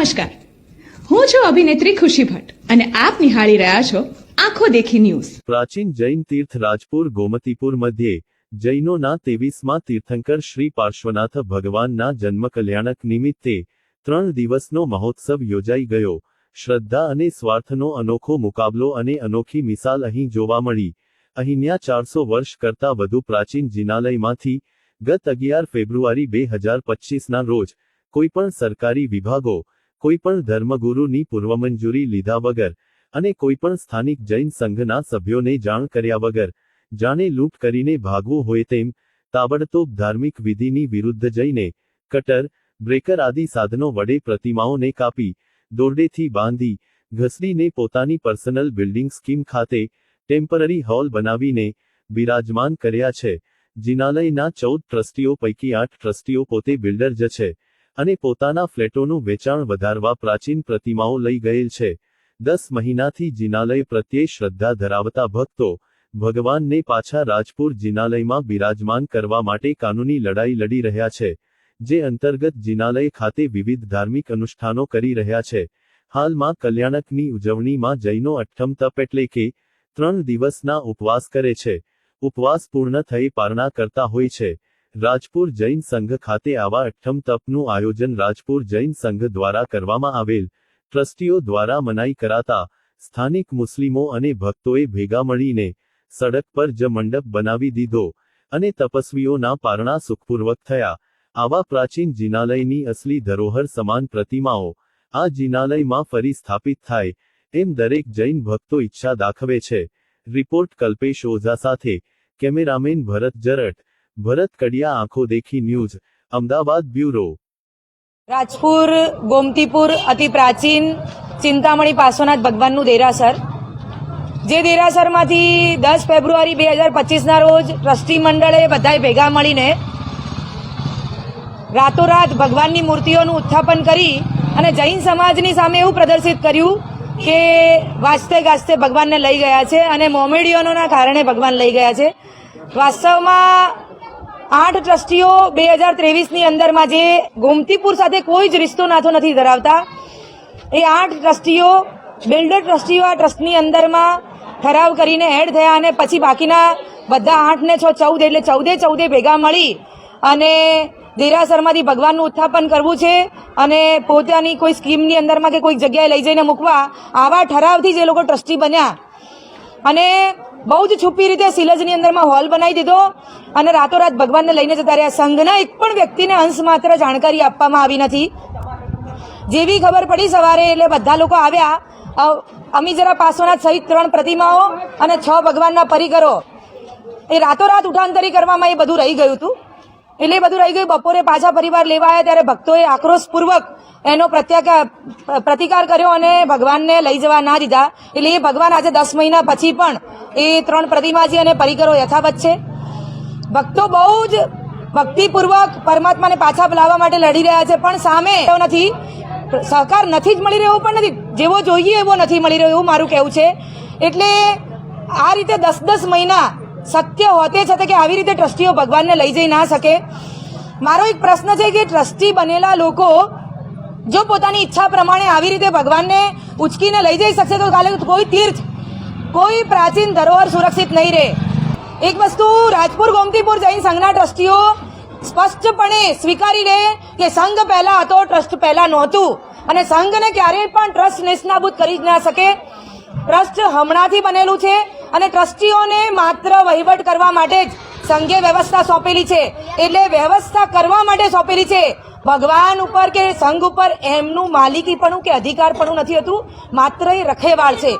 નમસ્કાર. હું છું અભિનેત્રી ખુશી ભટ્ટ અને આપ નિહાળી રહ્યા છો આંખો દેખી ન્યૂઝ. પ્રાચીન જૈન તીર્થ રાજપુર, ગોમતીપુર મધ્યે જૈનોના તેવીસમાં તીર્થંકર શ્રી પાર્શ્વનાથ ભગવાનના જન્મ કલ્યાણક નિમિત્તે ત્રણ દિવસનો મહોત્સવ યોજાઈ ગયો. શ્રદ્ધા અને સ્વાર્થનો અનોખો મુકાબલો અને અનોખી મિસાલ અહીં જોવા મળી. અહીંના ચારસો વર્ષ કરતા વધુ પ્રાચીન જિનાલયમાંથી ગત અગિયાર ફેબ્રુઆરી બે હજાર પચીસના રોજ કોઈપણ સરકારી વિભાગો કોઈપણ ધર્મગુરુની પૂર્વમંજૂરી લીધા વગર અને કોઈપણ સ્થાનિક જૈન સંઘના સભ્યોને જાણ કર્યા વગર જાણે લૂંટ કરીને ભાગવું હોય તેમ તાબડતોબ ધાર્મિક વિધિની વિરુદ્ધ જઈને કટર, બ્રેકર આદિ સાધનો વડે પ્રતિમાઓને કાપી, દોરડેથી બાંધી, ઘસડીને પોતાની પર્સનલ બિલ્ડિંગ સ્કીમ ખાતે ટેમ્પરરી હોલ બનાવીને બિરાજમાન કર્યા છે. જિનાલયના ચૌદ ટ્રસ્ટીઓ પૈકી આઠ ટ્રસ્ટીઓ પોતે બિલ્ડર જ છે. અને પોતાના ફ્લેટોનું વેચાણ વધારવા પ્રાચીન પ્રતિમાઓ લઈ ગયેલ છે. દસ મહિનાથી જિનાલય પ્રત્યે શ્રદ્ધા ધરાવતા ભક્તો ભગવાનને પાછા રાજપુર જિનાલયમાં બિરાજમાન કરવા માટે કાનૂની લડાઈ લડી રહ્યા છે, જે અંતર્ગત જિનાલય ખાતે વિવિધ ધાર્મિક અનુષ્ઠાનો કરી રહ્યા છે. હાલમાં કલ્યાણકની ઉજવણીમાં જૈનો અઠ્ઠમ તપ એટલે કે ત્રણ દિવસના ઉપવાસ કરે છે. ઉપવાસ પૂર્ણ થઈ પારણા કરતા હોય છે. રાજપુર જૈન સંઘ ખાતે આવા અઠ્ઠમ તપનું આયોજન રાજપુર જૈન સંઘ દ્વારા કરવામાં આવેલ. ટ્રસ્ટીઓ દ્વારા મનાઈ કરાતા સ્થાનિક મુસ્લિમો અને ભક્તોએ ભેગા મળીને સડક પર જ મંડપ બનાવી દીધો અને તપસ્વીઓના પારણા સુખપૂર્વક થયા. આવા પ્રાચીન જિનાલયની અસલી ધરોહર સમાન પ્રતિમાઓ આ જિનાલયમાં ફરી સ્થાપિત થાય એમ દરેક જૈન ભક્તો ઈચ્છા દાખવે છે. રિપોર્ટ કલ્પેશ ઓઝા સાથે કેમેરામેન ભરત જરટ ભરત કડિયા આંખો દેખી ન્યૂઝ, અમદાવાદ બ્યુરો. રાજપુર, ગોમતીપુર, અતિ પ્રાચીન ચિંતામણી પાર્શ્વનાથ ભગવાનનું દેરાસર. જે દેરાસરમાંથી દસ ફેબ્રુઆરી બે હજાર પચીસના રોજ ટ્રસ્ટી મંડળે બધાએ ભેગા મળીને રાતોરાત ભગવાનની મૂર્તિઓનું ઉત્થાપન કરી અને જૈન સમાજની સામે એવું પ્રદર્શિત કર્યું કે વાંચતે ગાજતે ભગવાનને લઈ ગયા છે અને મોમેડિયનોના કારણે ભગવાન લઈ ગયા છે. વાસ્તવમાં આઠ ટ્રસ્ટીઓ બે હજાર ત્રેવીસની અંદરમાં જે ગોમતીપુર સાથે કોઈ જ રિશ્તો નાથો નથી ધરાવતા, એ આઠ ટ્રસ્ટીઓ, બિલ્ડર ટ્રસ્ટીઓ આ ટ્રસ્ટની અંદરમાં ઠરાવ કરીને એડ થયા અને પછી બાકીના બધા આઠ ને છ ચૌદ એટલે ચૌદે ચૌદે ભેગા મળી અને દેરાસરમાંથી ભગવાનનું ઉત્થાપન કરવું છે અને પોતાની કોઈ સ્કીમની અંદરમાં કે કોઈક જગ્યાએ લઈ જઈને મૂકવા આવા ઠરાવથી જ લોકો ટ્રસ્ટી બન્યા. અને બહુ જ છુપી રીતે સિલજની અંદરમાં હોલ બનાવી દીધો અને રાતોરાત ભગવાનને લઈને જતા રહ્યા. સંઘના એક પણ વ્યક્તિને અંશ માત્ર જાણકારી આપવામાં આવી નથી. જેવી ખબર પડી સવારે એટલે બધા લોકો આવ્યા. અમીજરા પાસોના સહિત ત્રણ પ્રતિમાઓ અને છ ભગવાનના પરિકરો. એ રાતોરાત ઉઠાંતરી કરવામાં એ બધું રહી ગયું હતું. એટલે એ બધું રહી ગયું. બપોરે પાછા પરિવાર લેવા આવ્યા ત્યારે ભક્તોએ આક્રોશપૂર્વક એનો પ્રત્યાકાર પ્રતિકાર કર્યો અને ભગવાનને લઈ જવા ના દીધા. એટલે એ ભગવાન આજે દસ મહિના પછી પણ એ ત્રણ પ્રતિમાજી અને પરિકરો યથાવત છે. ભક્તો બહુ જ ભક્તિપૂર્વક પરમાત્માને પાછા લાવવા માટે લડી રહ્યા છે. પણ સામે નથી. સહકાર નથી જ મળી રહ્યો પણ નથી. જેવો જોઈએ એવો નથી મળી રહ્યો એવું મારું કહેવું છે. એટલે આ રીતે દસ દસ મહિના સત્ય હોતે છતાં કે આવી રીતે ટ્રસ્ટીઓ ભગવાનને લઈ જઈ ના શકે. મારો એક પ્રશ્ન છે કે ટ્રસ્ટી બનેલા લોકો જો પોતાની ઈચ્છા પ્રમાણે આવી રીતે ભગવાનને ઉચકીને લઈ જઈ શકશે તો કાલે કોઈ તીર્થ, કોઈ પ્રાચીન ધરોહર સુરક્ષિત નહીં રહે. એક વસ્તુ રાજપુર ગોમતીપુર જૈન સંઘના ટ્રસ્ટીઓ સ્પષ્ટપણે સ્વીકારી લે કે સંઘ પહેલા હતો, ટ્રસ્ટ પહેલા નહોતું. અને સંઘને ક્યારેય પણ ટ્રસ્ટ નિષ્ણાબૂત કરી જ ના શકે. ટ્રસ્ટ હમણાંથી બનેલું છે. અને ટ્રસ્ટીઓને માત્ર વહીવટ કરવા માટે જ સંઘે વ્યવસ્થા સોંપેલી છે. એટલે વ્યવસ્થા કરવા માટે સોંપેલી છે. ભગવાન ઉપર કે સંઘ ઉપર એમનું માલિકીપણું કે અધિકારપણું નથી હતું, માત્ર એ રખેવાળ છે.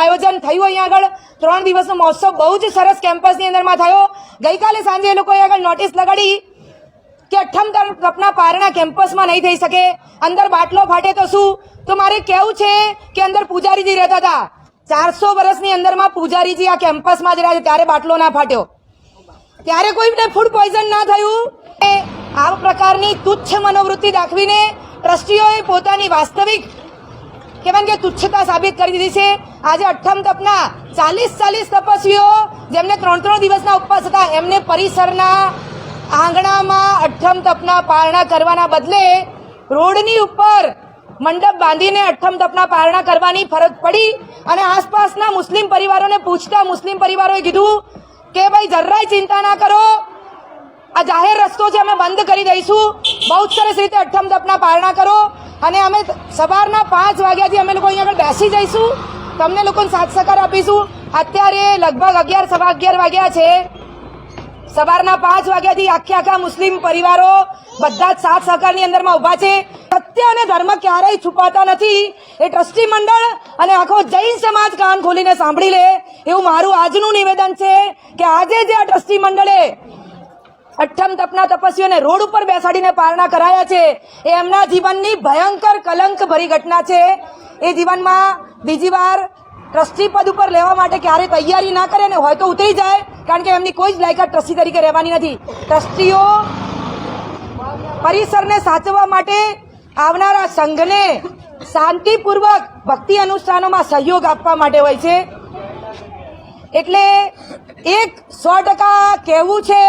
આયોજન થયું અહીંયા આગળ. ત્રણ દિવસનો મહોત્સવ બહુ જ સરસ કેમ્પસની અંદરમાં થયો. ગઈકાલે સાંજે એ લોકોએ આગળ નોટિસ લગાડી કે અઠમ તપના પારણા કેમ્પસમાં નહીં થઈ શકે. અંદર બાટલો ફાટે તો શું? તો મારે કેવું છે કે અંદર પૂજારીજી રહેતા હતા. ચારસો વર્ષની અંદરમાં પૂજારીજી આ કેમ્પસમાં જ રહ્યા ત્યારે બાટલો ના ફાટ્યો. ત્યારે કોઈને ફૂડ પોઈઝન ના થયું. એ આ પ્રકારની તુચ્છ મનોવૃત્તિ દાખવીને ટ્રસ્ટીઓએ પોતાની વાસ્તવિક કહેવાય કે તુચ્છતા સાબિત કરી દીધી છે. આજે અઠ્ઠમ તપના ચાલીસ ચાલીસ તપસ્વીઓ જેમને ત્રણ ત્રણ દિવસના ઉપવાસ હતા, એમને પરિસરના આંગણામાં અઠ્ઠમ તપના પારણા કરવાના બદલે રોડની ઉપર મંડપ બાંધીને અઠ્ઠમ તપના પારણા કરવાની ફરજ પડી અને આસપાસના મુસ્લિમ પરિવારોને પૂછતા મુસ્લિમ પરિવારોએ કીધું કે ભાઈ જરાય ચિંતા ના કરો. આ જાહેર રસ્તો છે, અમે બંધ કરી દઈશું. બહુ જ સરસ રીતે અઠ્ઠમ તપના પારણા કરો અને અમે સવારના પાંચ વાગ્યાથી અમે લોકો અહીંયા આગળ બેસી જઈશું. તમને લોકોને સાથ સહકાર આપીશું. અત્યારે લગભગ અગિયાર, સવા અગિયાર વાગ્યા છે. સવારના પાંચ વાગ્યાથી આખે આખા મુસ્લિમ પરિવારો બધા જ સાથ સહકારની અંદરમાં ઊભા છે. સત્ય અને ધર્મ ક્યારેય છુપાતા નથી. એ ટ્રસ્ટી મંડળ અને આખો જૈન સમાજ કાન ખોલીને સાંભળી લે. એવું મારું આજનું નિવેદન છે કે આજે જે આ ટ્રસ્ટી મંડળે અઠ્ઠમ તપના તપસ્વીઓને રોડ ઉપર બેસાડીને પારણા કરાયા છે, એ એમના જીવનની ભયંકર કલંક ભરી ઘટના છે. એ જીવનમાં બીજી વાર ટ્રસ્ટી પદ ઉપર લેવા માટે ક્યારે તૈયારી ના કરે ને હોય તો ઉતરી જાય, કારણ કે એમની કોઈ જ લાયકાત ટ્રસ્ટી તરીકે રહેવાની નથી. ટ્રસ્ટીઓ પરિસરને સાચવવા માટે આવનારા સંઘને શાંતિપૂર્વક ભક્તિ અનુષ્ઠાનોમાં સહયોગ આપવા માટે હોય છે. એટલે એક સો ટકા કહેવું છે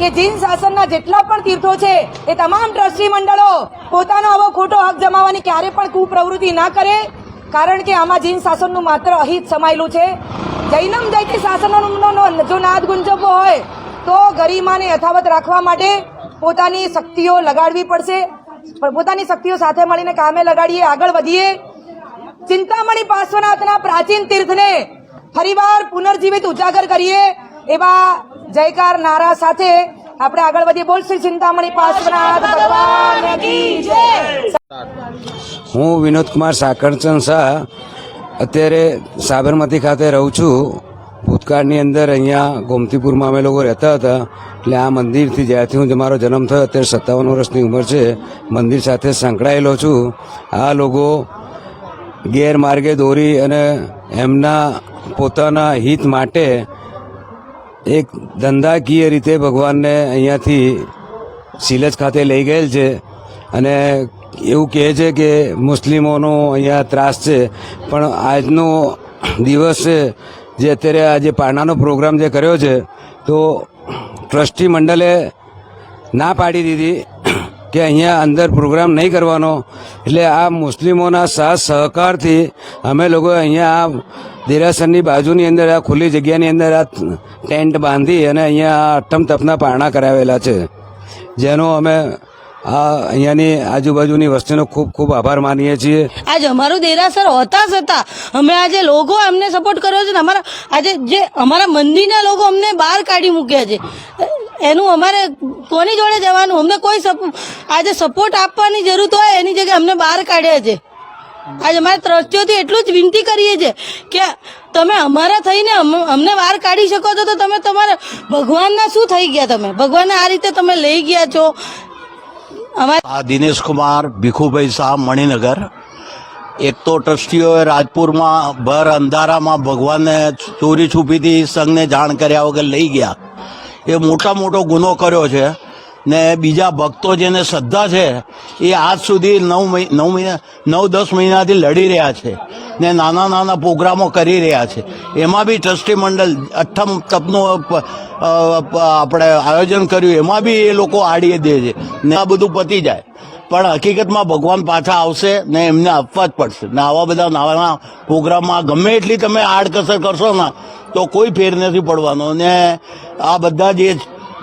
કે જીન શાસનના જેટલા પણ તીર્થો છે, એ તમામ ટ્રસ્ટી મંડળો પોતાનો આવો ખોટો હક જમાવવાની ક્યારે પણ કુપ્રવૃત્તિ ના કરે, કારણ કે આમાં જીન શાસનનું માત્ર અહિત સમાયેલું છે. જૈનમ જૈતી શાસનનો જો નાદ ગુંજવવો હોય, તો ગરિમાને યથાવત રાખવા માટે પોતાની શક્તિઓ લગાડવી પડશે. પોતાની શક્તિઓ સાથે મળીને કામે લગાડીએ, આગળ વધીએ. ચિંતામણી પાર્શ્વનાથના પ્રાચીન તીર્થને ફરીવાર પુનર્જીવિત ઉજાગર કરીએ એવા જયકાર નારા સાથે આપણે આગળ વધીએ. બોલ શ્રી ચિંતામણી પાર્શ્વનાથ, ભગવાન હું વિનોદકુમાર સાકરચંદ શાહ અત્યારે સાબરમતી ખાતે રહું છું. ભૂતકાળની અંદર અહીંયા ગોમતીપુરમાં અમે લોકો રહેતા હતા. એટલે આ મંદિરથી જ્યારથી હું મારો જન્મ થયો, અત્યારે સત્તાવન વર્ષની ઉંમર છે. મંદિર સાથે સંકળાયેલો છું. આ લોકો ગેરમાર્ગે દોરી અને એમના પોતાના હિત માટે એક ધંધાકીય રીતે ભગવાનને અહીંયાથી સિલજ ખાતે લઈ ગયેલ છે. અને એવું કહે છે કે મુસ્લિમોનો અહીંયા ત્રાસ છે. પણ આજનો દિવસ છે જે અત્યારે આજે પારણાનો પ્રોગ્રામ જે કર્યો છે, તો ટ્રસ્ટી મંડળે ના પાડી દીધી કે અહીંયા અંદર પ્રોગ્રામ નહીં કરવાનો. એટલે આ મુસ્લિમોના સાથ સહકારથી અમે લોકો અહીંયા આ દેરાસરની બાજુની અંદર, આ ખુલ્લી જગ્યાની અંદર આ ટેન્ટ બાંધી અને અહીંયા આ અઠ્ઠમ તપના પારણા કરાવેલા છે. જેનો અમે આ અહીંયાની આજુબાજુની વસ્તીનો ખૂબ ખૂબ આભાર માનીએ છીએ. આજ અમારું દેરાસર હોતા હતા અમે આજે લોકો અમને સપોર્ટ કર્યો છે ને, અમારા આજે જે અમારા મંદિરના લોકો અમને બહાર કાઢી મૂક્યા છે. એનું અમારે કોની જોડે જવાનું? અમને કોઈ આજે સપોર્ટ આપવાની જરૂર હોય, એની જગ્યાએ અમને બહાર કાઢ્યા છે. આજે અમારે ત્રસ્તીઓથી એટલું જ વિનંતી કરીએ છીએ કે તમે અમારા થઈને અમ- અમને બહાર કાઢી શકો છો, તો તમે તમારા ભગવાનના શું થઈ ગયા તમે? ભગવાનને આ રીતે તમે લઈ ગયા છો? આ દિનેશ કુમાર, ભીખુભાઈ શાહ, મણિનગર. એક તો ટ્રસ્ટીઓએ રાજપુરમાં ભર અંધારામાં ભગવાનને ચોરી છુપીથી સંઘને જાણ કર્યા વગર લઈ ગયા. એ મોટા મોટો ગુનો કર્યો છે ને બીજા ભક્તો જેને શ્રદ્ધા છે એ આજ સુધી નવ નવ મહિના નવ દસ મહિનાથી લડી રહ્યા છે. ને નાના નાના પ્રોગ્રામો કરી રહ્યા છે. એમાં બી ટ્રસ્ટી મંડળ અઠ્ઠમ તપનું આપણે આયોજન કર્યું, એમાં બી એ લોકો આડીએ દે છે. ને આ બધું પતી જાય. પણ હકીકતમાં ભગવાન પાછા આવશે ને એમને આપવા જ પડશે. ને આવા બધા નાના પ્રોગ્રામમાં ગમે એટલી તમે આડકસર કરશો ને, તો કોઈ ફેર નથી પડવાનો. ને આ બધા જે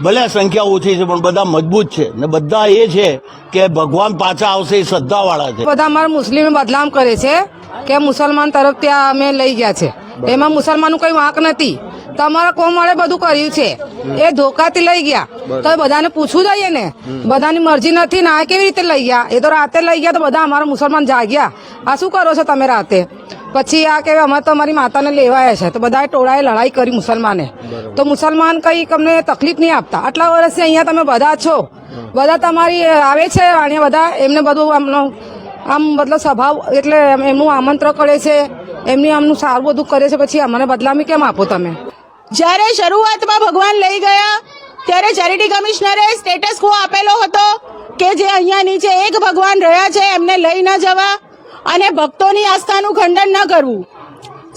ભલે સંખ્યા ઓછી છે પણ બધા મજબૂત છે. ને બધા એ છે કે ભગવાન પાછા આવશે એ શ્રદ્ધાવાળા છે. બધા અમારા મુસ્લિમ બદનામ કરે છે કે મુસલમાન તરફ ત્યાં અમે લઈ ગયા છે. એમાં મુસલમાનનું કઈ વાંક નથી. તમારા કોમવાળે બધું કર્યું છે. એ ધોકાથી લઈ ગયા. તો બધાને પૂછવું જોઈએ ને. બધાની મરજી નથી ને આ કેવી રીતે લઈ ગયા? એ તો રાતે લઈ ગયા તો બધા અમારા મુસલમાન જાગ્યા. આ શું કરો છો તમે રાતે? પછી આ કે અમે તો અમારી માતાને લેવાયા છે તો બધાએ ટોળાએ લડાઈ કરી મુસલમાને. તો મુસલમાન કઈ અમને તકલીફ નહીં આપતા. આટલા વર્ષથી અહીંયા તમે બધા છો. બધા તમારી આવે છે અને બધા એમને બધું આમનો આમ મતલબ સ્વભાવ એટલે એમનું આમંત્રણ કરે છે એમની આમનું સારું બધું કરે છે પછી અમને બદલામી કેમ આપો તમે? જ્યારે શરૂઆતમાં ભગવાન લઈ ગયા ત્યારે ચેરિટી કમિશનરે સ્ટેટસ કો આપેલો હતો કે જે અહીંયા નીચે એક ભગવાન રહ્યા છે એમને લઈ ન જવા. અને ભક્તોની આસ્થાનું ખંડન ન કરવું.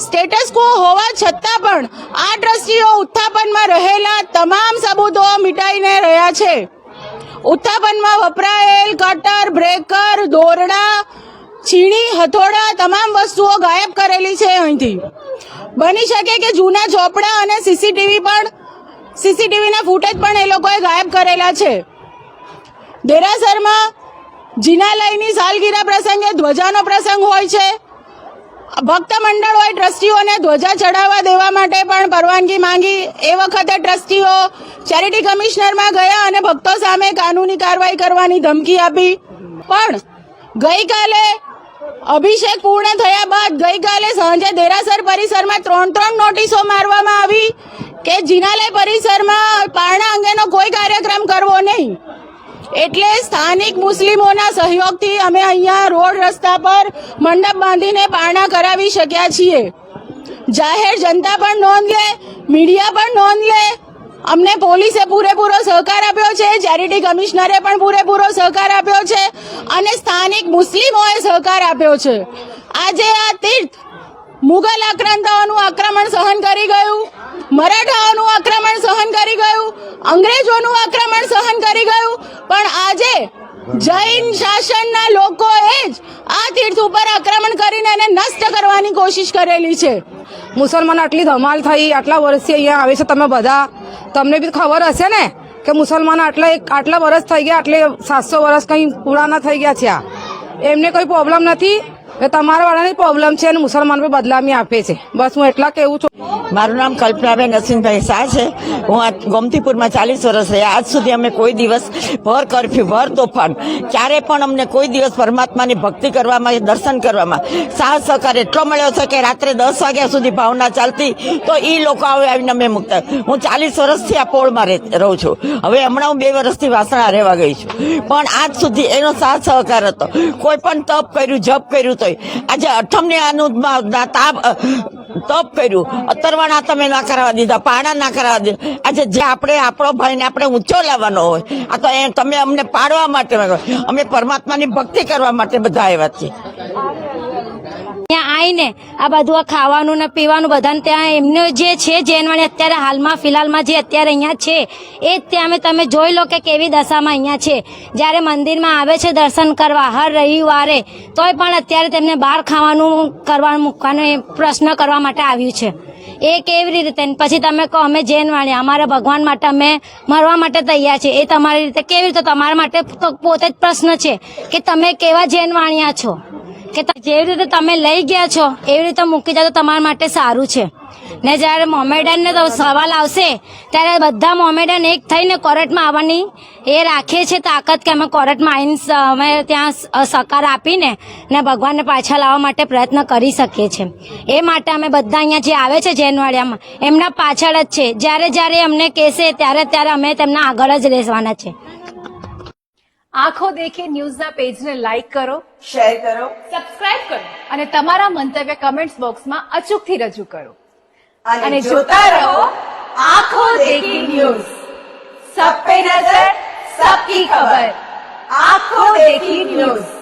સ્ટેટસ કો હોવા છતાં પણ આ ટ્રસ્ટીઓ ઉત્થાપનમાં રહેલા તમામ સબૂતો મિટાઈને રહ્યા છે. ઉત્થાપનમાં વપરાયેલ કટર બ્રેકર દોરડા, છીણી, હથોડા તમામ વસ્તુઓ ગાયબ કરેલી છે અહીંથી. બની શકે કે જૂના ચોપડા અને સીસીટીવી પણ સીસીટીવીના ફૂટેજ પણ એ લોકોએ ગાયબ કરેલા છે. દેરાસરમાં જિનાલયની સાલગીરા પ્રસંગે ધ્વજાનો પ્રસંગ હોય છે. ભક્ત મંડળ હોય, ટ્રસ્ટીઓને ધ્વજા ચડાવવા દેવા માટે પણ પરવાનગી માંગી. એ વખતે ટ્રસ્ટીઓ ચેરિટી કમિશનરમાં ગયા અને ભક્તો સામે કાનૂની કાર્યવાહી કરવાની ધમકી આપી. પણ ગઈકાલે અભિષેક પૂર્ણ થયા બાદ ગઈકાલે સાંજે દેરાસર પરિસરમાં ત્રણ ત્રણ નોટિસો મારવામાં આવી કે જિનાલય પરિસરમાં પારણા અંગેનો કોઈ કાર્યક્રમ કરવો નહીં. એટલે સ્થાનિક મુસ્લિમોના સહયોગથી અમે અહીંયા રોડ રસ્તા પર મંડપ બાંધીને પારણા કરાવી શક્યા છીએ. જાહેર જનતા પણ નોંધ લે, મીડિયા પણ નોંધ લે. અમને પોલીસે પૂરેપૂરો સહકાર આપ્યો છે, ચેરિટી કમિશનરે પણ પૂરેપૂરો સહકાર આપ્યો છે અને સ્થાનિક મુસ્લિમોએ સહકાર આપ્યો છે. આજે આ તીર્થ મુગલ આક્રાંતાઓનું આક્રમણ સહન કરી ગયું, મરાઠાઓનું આક્રમણ સહન કરી ગયું, અંગ્રેજોનું આક્રમણ સહન કરી ગયું. પણ આજે જૈન શાસનના લોકોએ જ આ તીર્થ ઉપર આક્રમણ કરીને એને નષ્ટ કરવાની કોશિશ કરેલી છે. મુસલમાન આટલી ધમાલ થઈ, આટલા વર્ષથી અહીંયા આવે છે તમે બધા. તમને બી ખબર હશે ને કે મુસલમાન આટલા એક, આટલા વર્ષ થઈ ગયા, આટલે સાતસો વર્ષ કંઈ પુરાના થઈ ગયા છે એમને કોઈ પ્રોબ્લેમ નથી. તમારા વાળાની પ્રોબ્લેમ છે અને મુસલમાન પર બદલામી આપે છે. બસ હું એટલા કેવું છું. મારું નામ કલ્પનાબેન અસિનભાઈ શાહ છે. હું આ ગોમતીપુરમાં ચાલીસ વર્ષ રહ્યા. આજ સુધી અમે કોઈ દિવસ ભર કરફ્યુ, ભર તોફાન, ક્યારે પણ અમને કોઈ દિવસ પરમાત્માની ભક્તિ કરવામાં, દર્શન કરવામાં સાહસ, સહકાર એટલો મળ્યો છે કે રાત્રે દસ વાગ્યા સુધી ભાવના ચાલતી તો એ લોકો આવે આવીને અમે મુકતા. હું ચાલીસ વર્ષથી આ પોળમાં રહે- છું. હવે હમણાં હું બે વર્ષથી વાસણા રહેવા ગઈ છું. પણ આજ સુધી એનો સાથ સહકાર હતો. કોઈ પણ તપ કર્યું, જપ કર્યું તોય આજે અઠમને આનું તાપ તપ કર્યું. અતરવાણા તમે ના કરાવવા દીધા પાડા ના કરાવવા દીધા. આજે જે આપણે, આપણો ભાઈને આપણે ઊંચો લાવવાનો હોય, આ તો એ તમે અમને પાડવા માટે અમે પરમાત્માની ભક્તિ કરવા માટે બધા આવ્યા છીએ. ત્યાં આવીને આ બધું આ ખાવાનું ને પીવાનું બધાને ત્યાં એમને જે છે જેનવાણી અત્યારે હાલમાં, ફિલહાલમાં જે અત્યારે અહીંયા છે, એ જ ત્યાં તમે જોઈ લો કે કેવી દશામાં અહીંયા છે. જ્યારે મંદિરમાં આવે છે દર્શન કરવા હર રવિવારે, તોય પણ અત્યારે તેમને બહાર ખાવાનું કરવાનું મૂકવાનો પ્રશ્ન કરવા માટે આવ્યું છે. એ કેવી રીતે? પછી તમે કહો, અમે જૈનવાણી અમારા ભગવાન માટે અમે મરવા માટે તૈયાર છે. એ તમારી રીતે કેવી રીતે? તમારા માટે પોતે જ પ્રશ્ન છે કે તમે કેવા જૈનવાણિયા છો? કે જેવી રીતે તમે લઈ ગયા છો, એવી રીતે મૂકી જાઓ તો તમારા માટે સારું છે. ને જ્યારે મોમેડનને તો સવાલ આવશે, ત્યારે બધા મોમેડન એક થઈને કોર્ટમાં આવવાની એ રાખે છે તાકાત કે અમે કોર્ટમાં આવીને અમે ત્યાં સકાર આપીને ને ભગવાનને પાછા લાવવા માટે પ્રયત્ન કરી શકીએ છીએ એ માટે અમે બધા અહીંયા જે આવે છે જૈનવાડિયામાં, એમના પાછળ જ છે. જ્યારે જ્યારે અમને કહેશે, ત્યારે ત્યારે અમે તેમના આગળ જ રહેવાના છે. આંખો દેખે ન્યૂઝના પેજને લાઇક કરો શેર કરો. સબસ્ક્રાઇબ કરો અને તમારા મંતવ્ય કમેન્ટ્સ બોક્સમાં અચૂકથી રજૂ કરો. અને જોતા રહો આંખો દેખી ન્યૂઝ. સબ પે નજર સબકી ખબર. આંખો દેખી ન્યૂઝ.